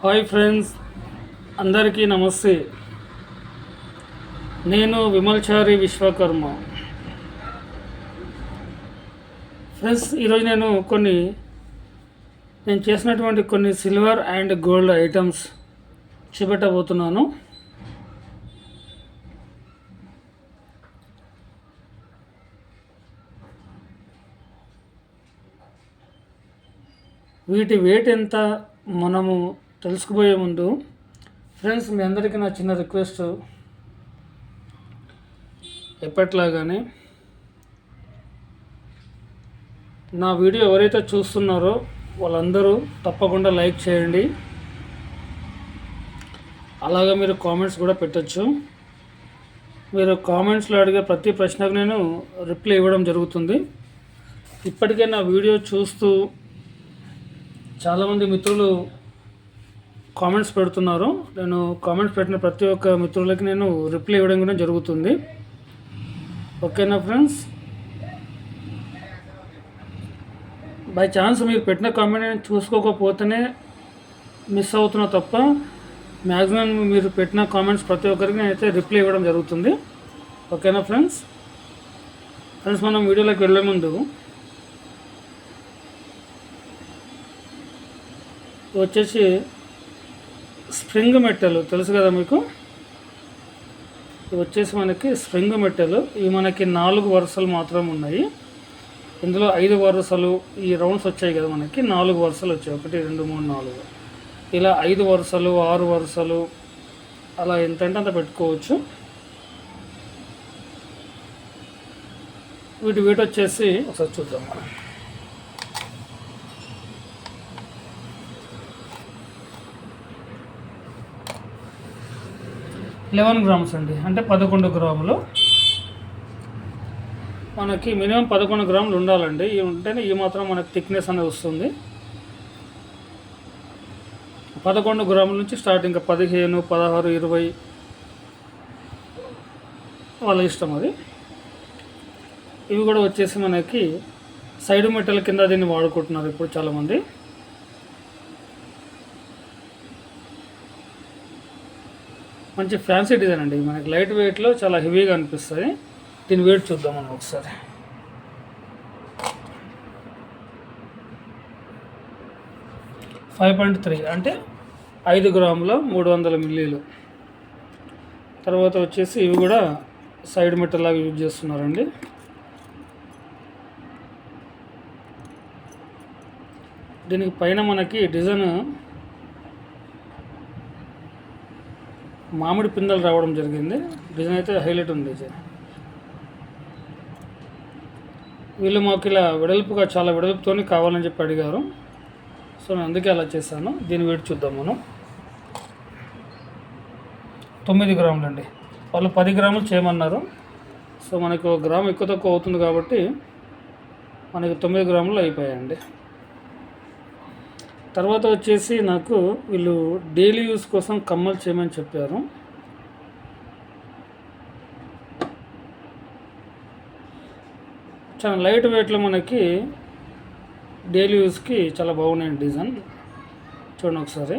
Hi friends అందరికీ నమస్తే. నేను విమల్చారి విశ్వకర్మ. ఫ్రెండ్స్ ఈరోజు నేను కొన్ని నేను చేసినటువంటి కొన్ని సిల్వర్ అండ్ గోల్డ్ ఐటమ్స్ చూపెట్టబోతున్నాను. వీటి వెయిట్ ఎంత మనము తెలుసుకుపోయే ముందు ఫ్రెండ్స్ మీ అందరికీ నా చిన్న రిక్వెస్ట్. ఎప్పట్లాగానే నా వీడియో ఎవరైతే చూస్తున్నారో వాళ్ళందరూ తప్పకుండా లైక్ చేయండి. అలాగే మీరు కామెంట్స్ కూడా పెట్టచ్చు. మీరు కామెంట్స్లో అడిగే ప్రతి ప్రశ్నకు నేను రిప్లై ఇవ్వడం జరుగుతుంది. ఇప్పటికే నా వీడియో చూస్తూ చాలామంది మిత్రులు కామెంట్స్ పెడుతున్నారు. నేను కామెంట్స్ పెట్టిన ప్రతి ఒక్క మిత్రులకి నేను రిప్లై ఇవ్వడం కూడా జరుగుతుంది. ఓకేనా ఫ్రెండ్స్ బై ఛాన్స్ మీరు పెట్టిన కామెంట్ నేను చూసుకోకపోతేనే మిస్ అవుతున్నా తప్ప మ్యాక్సిమం మీరు పెట్టిన కామెంట్స్ ప్రతి ఒక్కరికి నేనైతే రిప్లై ఇవ్వడం జరుగుతుంది. ఓకేనా ఫ్రెండ్స్ ఫ్రెండ్స్ మనం వీడియోలోకి వెళ్ళే ముందు వచ్చేసి స్ప్రింగ్ మెట్టలు తెలుసు కదా మీకు? ఇవి వచ్చేసి మనకి స్ప్రింగ్ మెట్టలు ఇవి మనకి నాలుగు వరుసలు మాత్రం ఉన్నాయి. ఇందులో ఐదు వరుసలు ఈ రౌండ్స్ వచ్చాయి కదా మనకి. నాలుగు వరుసలు వచ్చాయి. ఒకటి రెండు మూడు నాలుగు. ఇలా ఐదు వరుసలు ఆరు వరుసలు అలా ఎంతంటే అంత పెట్టుకోవచ్చు. వీటి వెయిట్ వచ్చేసి ఒకసారి చూద్దాం మనం. లెవెన్ గ్రామ్స్ అండి. అంటే పదకొండు గ్రాములు. మనకి మినిమం పదకొండు గ్రాములు ఉండాలండి. ఇవి ఉంటేనే ఈ మాత్రం మనకి థిక్నెస్ అనేది వస్తుంది. పదకొండు గ్రాముల నుంచి స్టార్ట్ ఇంకా పదిహేను పదహారు ఇరవై వాళ్ళ ఇష్టం అది. ఇవి కూడా వచ్చేసి మనకి సైడ్ మెటల్ కింద దీన్ని వాడుకుంటున్నారు ఇప్పుడు చాలామంది. మంచి ఫ్యాన్సీ డిజైన్ అండి. మనకి లైట్ వెయిట్లో చాలా హెవీగా అనిపిస్తుంది. దీని వెయిట్ చూద్దాం మనం ఒకసారి. ఫైవ్ పాయింట్ త్రీ అంటే ఐదు గ్రాముల మూడు వందల మిల్లీలు. తర్వాత వచ్చేసి ఇవి కూడా సైడ్ మెటల్ లాగా యూజ్ చేస్తున్నారండి. దీనికి పైన మనకి డిజైన్ మామిడి పిందెలు రావడం జరిగింది. డిజైన్ అయితే హైలైట్ ఉంది. డిజైన్ వీళ్ళు మాకు ఇలా వెడల్పుగా చాలా వెడల్పుతోనే కావాలని చెప్పి అడిగారు. సో నేను అందుకే అలా చేశాను. దీని వెయిట్ చూద్దాం మనం. తొమ్మిది గ్రాములు అండి వాళ్ళు పది గ్రాములు చేయమన్నారు. సో మనకు గ్రామ్ గ్రాము ఎక్కువ తక్కువ అవుతుంది కాబట్టి మనకి తొమ్మిది గ్రాములు అయిపోయాయండి. తర్వాత వచ్చేసి నాకు వీళ్ళు డైలీ యూస్ కోసం కమ్మలు చేయమని చెప్పారు. చాలా లైట్ వెయిట్లో మనకి డైలీ యూస్కి చాలా బాగున్నాయి డిజైన్. చూడండి ఒకసారి.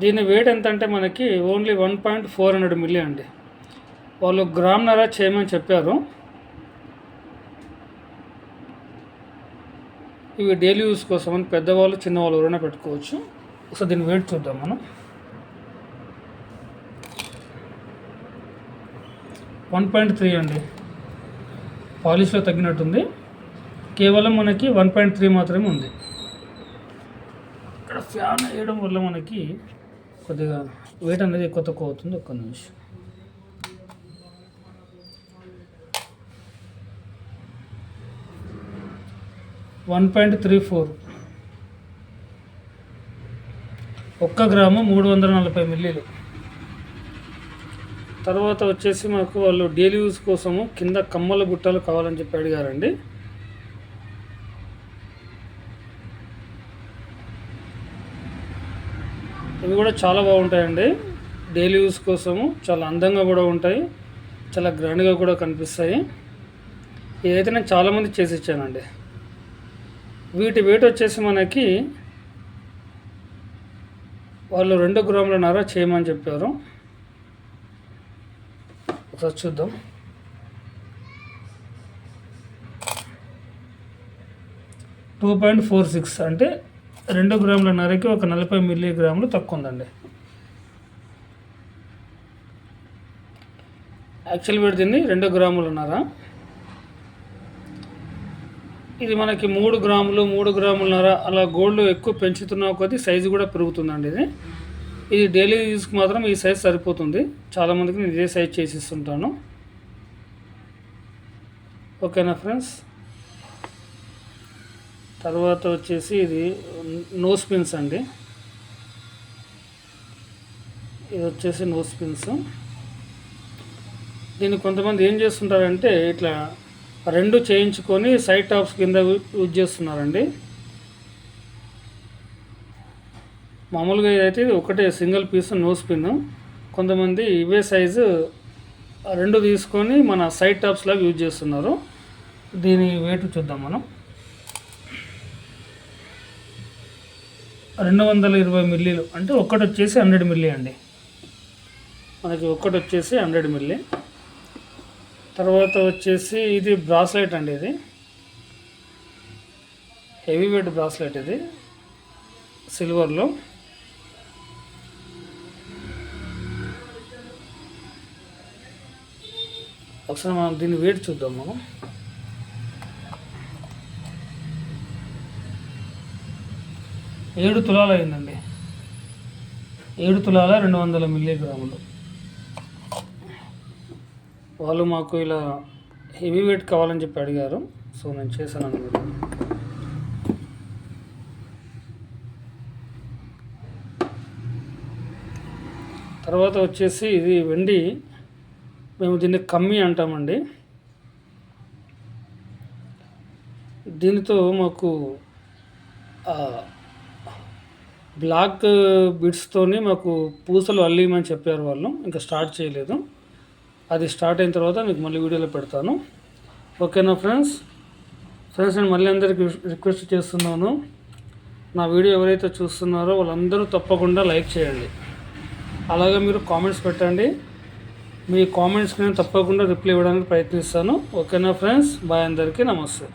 దీని వెయిట్ ఎంత అంటే మనకి only one point four hundred milli అండి. వాళ్ళు గ్రామ్నర చేయమని చెప్పారు. ఇవి డైలీ యూస్ కోసం అని పెద్దవాళ్ళు చిన్నవాళ్ళు ఎవరైనా పెట్టుకోవచ్చు. ఒకసారి దీన్ని వెయిట్ చూద్దాం మనం. వన్ పాయింట్ త్రీ అండి. పాలిష్లో తగ్గినట్టుంది. కేవలం మనకి వన్ పాయింట్ త్రీ మాత్రమే ఉంది. ఇక్కడ ఫ్యాన్ వేయడం వల్ల మనకి కొద్దిగా వెయిట్ అనేది ఎక్కువ తక్కువ అవుతుంది. ఒక్క నిమిషం. One point three four. ఒక్క గ్రాము మూడు వందల నలభై మిల్లీలు. తర్వాత వచ్చేసి మాకు వాళ్ళు డైలీ యూస్ కోసము కింద కమ్మల బుట్టలు కావాలని చెప్పి అడిగారండి. ఇవి కూడా చాలా బాగుంటాయండి. డైలీ యూస్ కోసము చాలా అందంగా కూడా ఉంటాయి. చాలా గ్రాండ్గా కూడా కనిపిస్తాయి. ఇదైతే నేను చాలామంది చేసి ఇచ్చానండి. వీటి వెయిట్ వచ్చేసి మనకి వాళ్ళు రెండు గ్రాములన్నర చేయమని చెప్పారు. ఒకసారి చూద్దాం. టూ పాయింట్ ఫోర్ సిక్స్ అంటే రెండు గ్రాములన్నరకి ఒక నలభై మిల్లీగ్రాములు తక్కువ ఉందండి. యాక్చువల్ పెడుతుంది రెండు గ్రాములున్నర ఇది మనకి మూడు గ్రాములు మూడు గ్రాములన్నర అలా గోల్డ్ ఎక్కువ పెంచుతున్న కొద్దీ సైజు కూడా పెరుగుతుందండి ఇది. ఇది డైలీ యూస్కి మాత్రం ఈ సైజ్ సరిపోతుంది. చాలామందికి నేను ఇదే సైజ్ చేసి ఇస్తుంటాను ఓకేనా ఫ్రెండ్స్? తర్వాత వచ్చేసి ఇది నోస్ పిన్స్ అండి. ఇది వచ్చేసి నోస్ పిన్స్ దీన్ని కొంతమంది ఏం చేస్తుంటారంటే ఇట్లా రెండు చేయించుకొని సైడ్ టాప్స్ కింద యూజ్ చేస్తున్నారండి. మామూలుగా ఇదైతే ఇది ఒకటే సింగిల్ పీస్ నో స్పిన్ కొంతమంది ఇవే సైజు రెండు తీసుకొని మన సైడ్ టాప్స్ లాగా యూజ్ చేస్తున్నారు. దీని వెయిట్ చూద్దాం మనం. రెండు వందల ఇరవై మిల్లీలు. అంటే ఒక్కటి వచ్చేసి హండ్రెడ్ మిల్లీ అండి. మనకి ఒక్కటి వచ్చేసి హండ్రెడ్ మిల్లీ. తర్వాత వచ్చేసి ఇది బ్రాస్లెట్ అండి ఇది. హెవీ వెయిట్ బ్రాస్లెట్ ఇది. సిల్వర్లో ఒకసారి మనం దీన్ని వెయిట్ చూద్దాం మనం. ఏడు తులాలు అయిందండి. ఏడు తులాల రెండు వందల మిల్లీగ్రాములు. వాళ్ళు మాకు ఇలా హెవీ వెయిట్ కావాలని చెప్పి అడిగారు. సో నేను చేశాను అనమాట తర్వాత వచ్చేసి ఇది వెండి. మేము దీన్ని కమ్మి అంటామండి. దీనితో మాకు బ్లాక్ బిడ్స్తోని మాకు పూసలు అల్లిమని చెప్పారు వాళ్ళు. ఇంకా స్టార్ట్ చేయలేదు. అది స్టార్ట్ అయిన తర్వాత మీకు మళ్ళీ వీడియోలో పెడతాను. ఓకేనా ఫ్రెండ్స్ ఫ్రెండ్స్ నేను మళ్ళీ అందరికీ రిక్వెస్ట్ చేస్తున్నాను. నా వీడియో ఎవరైతే చూస్తున్నారో వాళ్ళందరూ తప్పకుండా లైక్ చేయండి. అలాగే మీరు కామెంట్స్ పెట్టండి. మీ కామెంట్స్కి నేను తప్పకుండా రిప్లై ఇవ్వడానికి ప్రయత్నిస్తాను. ఓకేనా ఫ్రెండ్స్ బాయ్ అందరికీ. నమస్తే.